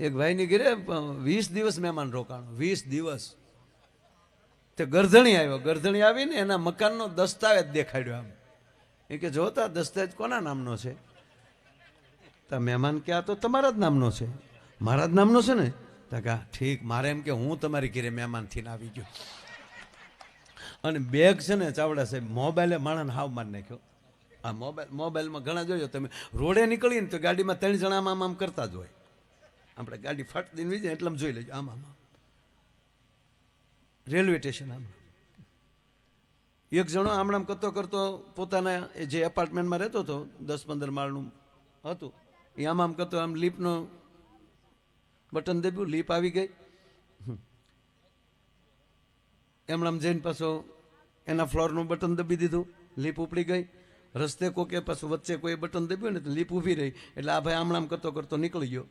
એક ભાઈની ઘરે વીસ દિવસ મહેમાન રોકાણો, વીસ દિવસ. તે ગરધણી આવ્યો. ગરધણી આવીને એના મકાનનો દસ્તાવેજ દેખાડ્યો આમ એ કે જોતા દસ્તાવેજ કોના નામનો છે? તો, મહેમાન કે આ તો તમારા જ નામનો છે. મારા જ નામનો છે ને? તો કે ઠીક. મારે એમ કે, હું તમારી ઘરે મહેમાન થઈને આવી ગયો. અને બેગ છે ને, ચાવડા સાહેબ, મોબાઈલે માણસને હાવ મારી નાખ્યો. આ મોબાઈલ મોબાઈલમાં ઘણા જોયો તમે. રોડે નીકળીને તો ગાડીમાં ત્રણ જણા આમ આમ આમ કરતા જ હોય. આપણે ગાડી ફટ દઈને વીજે એટલે જોઈ લેજો. આમ આમ. રેલવે સ્ટેશન આમ. એક જણો આમણામ આમ કરતો કરતો પોતાના જે એપાર્ટમેન્ટમાં રહેતો હતો, દસ પંદર માળનું હતું, એ આમ આમ કરતો, આમ લીપનો બટન દબ્યું લીપ આવી ગઈ. એમણામ જઈને પાછો એના ફ્લોરનું બટન દબી દીધું, લીપ ઉપડી ગઈ. રસ્તે કોકે પાછું વચ્ચે કોઈ બટન દબ્યું ને તો લીપ ઊભી રહી. એટલે આ ભાઈ આમણામ કરતો કરતો નીકળી ગયો.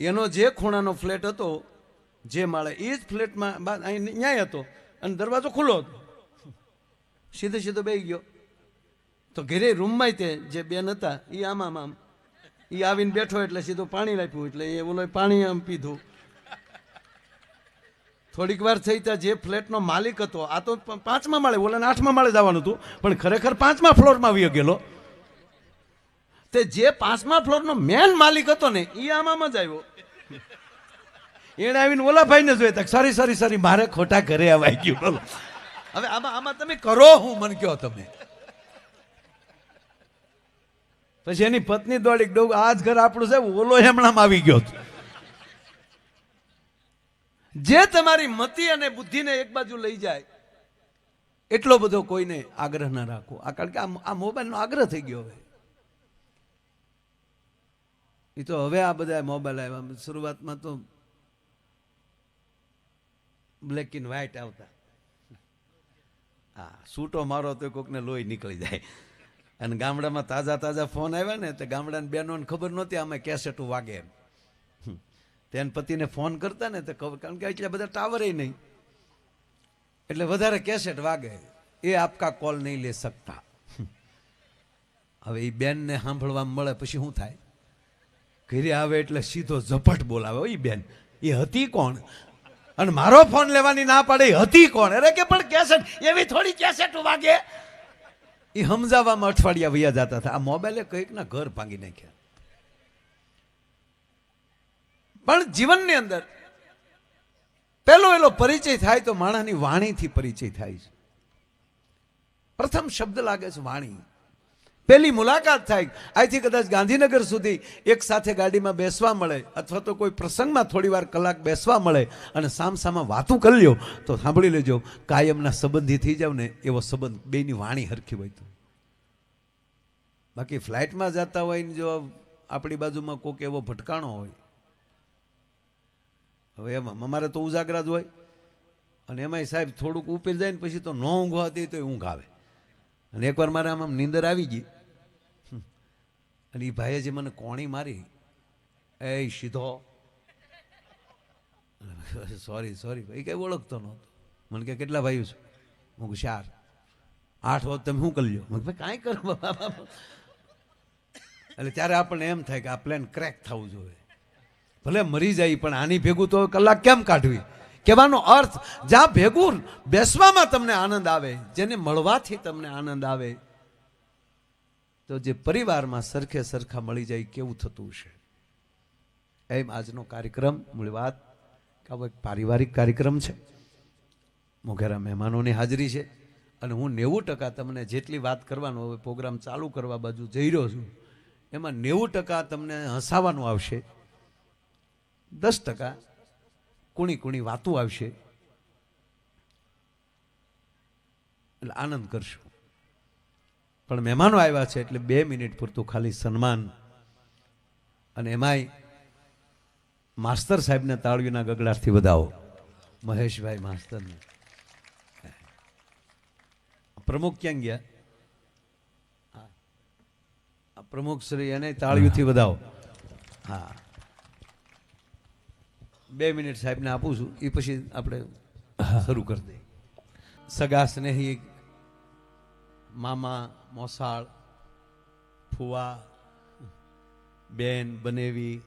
એનો જે ખૂણાનો ફ્લેટ હતો, જે માળે એ જ ફ્લેટમાં અહીં ન્યાય હતો અને દરવાજો ખુલ્લો હતો. સીધે સીધો બે ગયો. તો ઘેરે રૂમમાં તે જે બેન હતા એ આમ આમ એ આવીને બેઠો એટલે સીધું પાણી લાપ્યું, એટલે એ ઓલો પાણી આમ પીધું. થોડીક વાર થઈ ત્યાં જે ફ્લેટનો માલિક હતો, આ તો પાંચમા માળે, ઓલાને આઠમા માળે જવાનું હતું, પણ ખરેખર પાંચમા ફ્લોરમાં આવી ગયેલો. તે જે પાંચમા ફ્લોરનો મેન માલિક હતો ને એ આમાં જ આવ્યો. એણે આવીને ઓલા ભાઈને તક સોરી સોરી સોરી મારે ખોટા ઘરે અવાઈ ગયું. બોલો. હવે આમાં આમાં તમે કરો હું મને કહો તમે પછી એની પત્ની દોડી ડોગ આ જ ઘર આપણું છે ઓલો હમણાં આવી ગયો હતો. જે તમારી મતિ અને બુદ્ધિને એક બાજુ લઈ જાય એટલો બધો કોઈને આગ્રહ ના રાખો. આ કારણ કે આ- આ મોબાઈલનો આગ્રહ થઈ ગયો હવે. એ તો હવે આ બધા મોબાઈલ આવ્યા. શરૂઆતમાં તો બ્લેક એન્ડ વ્હાઇટ આવતા. હા, સૂટો મારો તો કોકને લોહી નીકળી જાય. અને ગામડામાં તાજા તાજા ફોન આવ્યા ને, તો ગામડાની બહેનોને ખબર નહોતી આમાં કેસેટું વાગે એમ. તેન પતિને ફોન કરતા ને, તો ખબર, કારણ કે એટલા બધા ટાવર નહીં. એટલે વધારે કેસેટ વાગે. એ આપકા કોલ નહીં લે શકતા હવે એ બેનને સાંભળવા મળે, પછી શું થાય? ઘરે આવે એટલે સીધો ઝપટ બોલાવે. ઓય બેન, એ હતી કોણ? અને મારો ફોન લેવાની ના પાડે, એ હતી કોણ? અરે કે પણ કેસેટ એવી થોડી કેસેટ વાગે. એ સમજાવવામાં અઠવાડિયા વયા જતા હતા. આ મોબાઈલે કંઈક ના ઘર ભાંગી નાખ્યા. પણ જીવનની અંદર પહેલો એલો પરિચય થાય તો માણસની વાણીથી પરિચય થાય છે. પ્રથમ શબ્દ લાગે છે વાણી. પહેલી મુલાકાત થાય. અહીંથી કદાચ ગાંધીનગર સુધી એક સાથે ગાડીમાં બેસવા મળે અથવા તો કોઈ પ્રસંગમાં થોડી વાર કલાક બેસવા મળે અને સામસામા વાતું કરી લ્યો, તો સાંભળી લેજો, કાયમના સંબંધી થઈ જાવ ને એવો સંબંધ બેની વાણી હરખી હોય તો. બાકી ફ્લાઇટમાં જતા હોય ને જો આપણી બાજુમાં કોઈક એવો ભટકાણો હોય. હવે એમાં અમારે તો ઉજાગરા જ હોય. અને એમાંય સાહેબ થોડુંક ઉપેલ જાય ને પછી તો ન ઊંઘવાતી તો ઊંઘ આવે. અને એકવાર મારે આમ નીંદર આવી ગઈ. અને એ ભાઈએ જે મને કોણી મારી, એ સીધો. સોરી સોરી ભાઈ કંઈ ઓળખતો નહોતો. મને કે કેટલા ભાઈઓ છે? હું ચાર. આઠ વખત તમે શું કરી લો મને ભાઈ, કાંઈ કરો એટલે ત્યારે આપણને એમ થાય કે આ પ્લેન ક્રેક થવું જોઈએ. ભલે મરી જાય, પણ આની ભેગું તો કલાક કેમ કાઢવી? કહેવાનો અર્થ, જ્યાં ભેગું બેસવામાં તમને આનંદ આવે, જેને મળવાથી તમને આનંદ આવે તો જે પરિવારમાં સરખે સરખા મળી જાય કેવું થતું છે એમ આજનો કાર્યક્રમ, મૂળ વાત એક પારિવારિક કાર્યક્રમ છે. મોઘેરા મહેમાનોની હાજરી છે. અને હું નેવું ટકા તમને જેટલી વાત કરવાનો હવે પ્રોગ્રામ ચાલુ કરવા બાજુ જઈ રહ્યો છું, એમાં નેવું ટકા તમને હસાવાનું આવશે. દસ ટકા કુણી કુણી વાતું આવશે. એટલે આનંદ કરશું. પણ મહેમાનો આવ્યા છે એટલે બે મિનિટ પૂરતું ખાલી સન્માન. અને એમાંય માસ્તર સાહેબને તાળીઓના ગગડાટથી વધાવો. મહેશભાઈ માસ્તરને. પ્રમુખ ક્યાં ગયા? હા. આ પ્રમુખ શ્રી એને તાળીઓથી વધાવો. હા. બે મિનિટ સાહેબને આપું છું. એ પછી આપણે શરૂ કરી દઈએ. સગા સ્નેહી મામા મોસાળ, ફુવા, બેન, બનેવી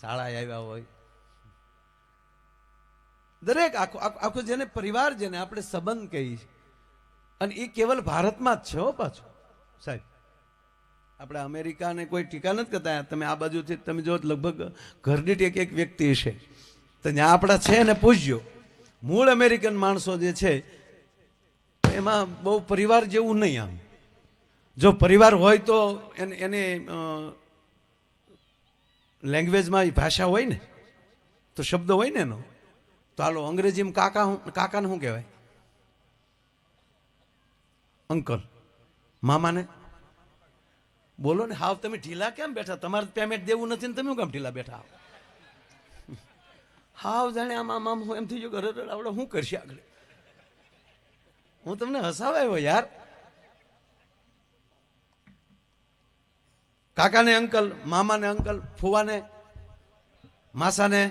શાળા આવ્યા હોય. દરેક આખો આખો જેને પરિવાર જેને આપણે સંબંધ કહીએ અને એ કેવલ ભારતમાં જ છે હો પાછું. સાહેબ, આપણે અમેરિકાને કોઈ ટીકા નથી કરતા. તમે આ બાજુથી, તમે જો લગભગ ઘરની એક એક વ્યક્તિ છે તો ત્યાં આપણા છે ને પૂછજો મૂળ અમેરિકન માણસો જે છે એમાં બહુ પરિવાર જેવું નહીં આમ. જો પરિવાર હોય તો એને એને લેંગ્વેજમાં ભાષા હોય ને, તો શબ્દ હોય ને એનો. તો હાલો, અંગ્રેજીમાં કાકા કાકાને શું કહેવાય? અંકલ. મામાને? બોલો ને, હાવ તમે ઢીલા કેમ બેઠા? તમારે પેમેન્ટ દેવું નથી ને તમે કેમ ઢીલા બેઠા? હાવ? જાણે આમ આમ આમ હું એમ થઈ ગયું ઘરે આવડે, શું કરશે આગળ? હું તમને હસાવાયો યાર. કાકાને અંકલ મામાને અંકલ ફુવાને માસાને.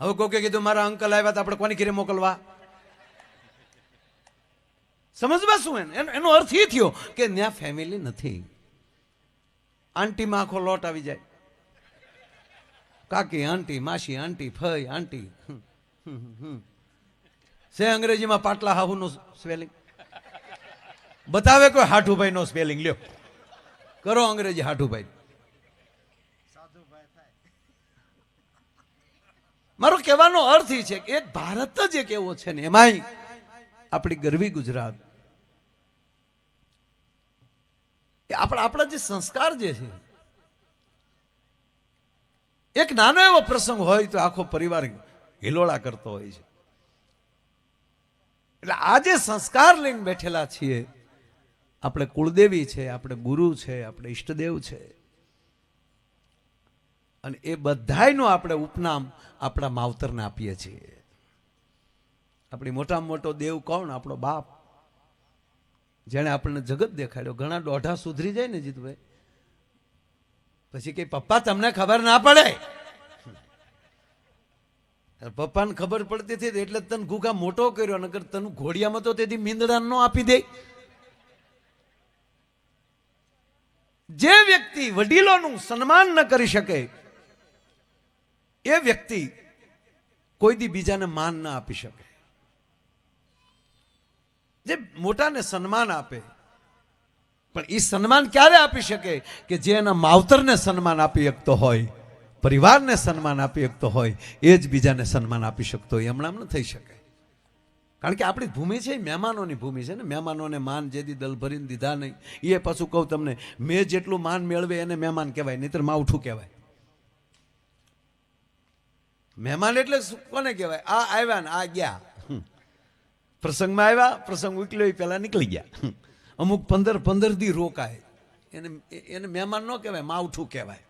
હવે કોકે કીધું મારા અંકલ આવ્યા તો આપણે કોની ઘેરે મોકલવા? સમજવા શું એને? એનો- અર્થ એ થયો કે ત્યાં ફેમિલી નથી. આંટીમાં આખો લોટ આવી જાય. કાકી આંટી માસી આંટી ફઈ આંટી. હમ, હમ, હમ. છે અંગ્રેજીમાં પાટલા હાહુનું સ્પેલિંગ બતાવે કોઈ હાઠુભાઈ નો સ્પેલિંગ લ્યો. કરો અંગ્રેજી હાઠુભાઈ. મારો કહેવાનો અર્થ એ છે કે એક ભારત જ એક એવો છે ને એમાંય આપણી ગરવી ગુજરાત. આપણા આપણા જે સંસ્કાર જે છે, એક નાનો એવો પ્રસંગ હોય તો આખો પરિવાર હિલોળા કરતો હોય છે. એટલે આજે સંસ્કાર લઈને બેઠેલા છીએ. આપણે કુળદેવી છે, આપણે ગુરુ છે, આપણે ઈષ્ટદેવ છે. અને એ બધાયનું આપણે ઉપનામ આપણા માવતરને આપીએ છીએ. આપણી મોટામાં મોટો દેવ કોણ? આપણો બાપ. જેણે આપણને જગત દેખાડ્યો. ઘણા દોઢા સુધરી જાય ને જીતભાઈ. પછી કે પપ્પા, તમને ખબર ના પડે? પપ્પાને ખબર પડતી હતી એટલે તને ઘૂઘા મોટો કર્યો, નકર તને ઘોડિયામાં તો તેથી મીંદડા નો આપી દે. જે વ્યક્તિ વડીલોનું સન્માન ન કરી શકે, એ વ્યક્તિ કોઈ દી બીજાને માન ન આપી શકે. જે મોટાને સન્માન આપે, પણ એ સન્માન ક્યારે આપી શકે કે જે એના માવતરને સન્માન આપી શકતો હોય? પરિવારને સન્માન આપી શકતો હોય, એ જ બીજાને સન્માન આપી શકતો હોય, હમણાં ન થઈ શકે. કારણ કે આપણી ભૂમિ છે, એ મહેમાનોની ભૂમિ છે ને, મહેમાનોને માન જેથી દલ ભરીને દીધા નહીં, એ પાછું કહું તમને, મેં જેટલું માન મેળવે એને મહેમાન કહેવાય, નહીતર માવઠું કહેવાય. મહેમાન એટલે કોને કહેવાય? આ આવ્યા ને, આ ગયા. પ્રસંગમાં આવ્યા, પ્રસંગ ઉકલ્યો, એ પહેલાં નીકળી ગયા. અમુક પંદર પંદર દી રોકાય. એને એને મહેમાન ન કહેવાય, માવઠું કહેવાય.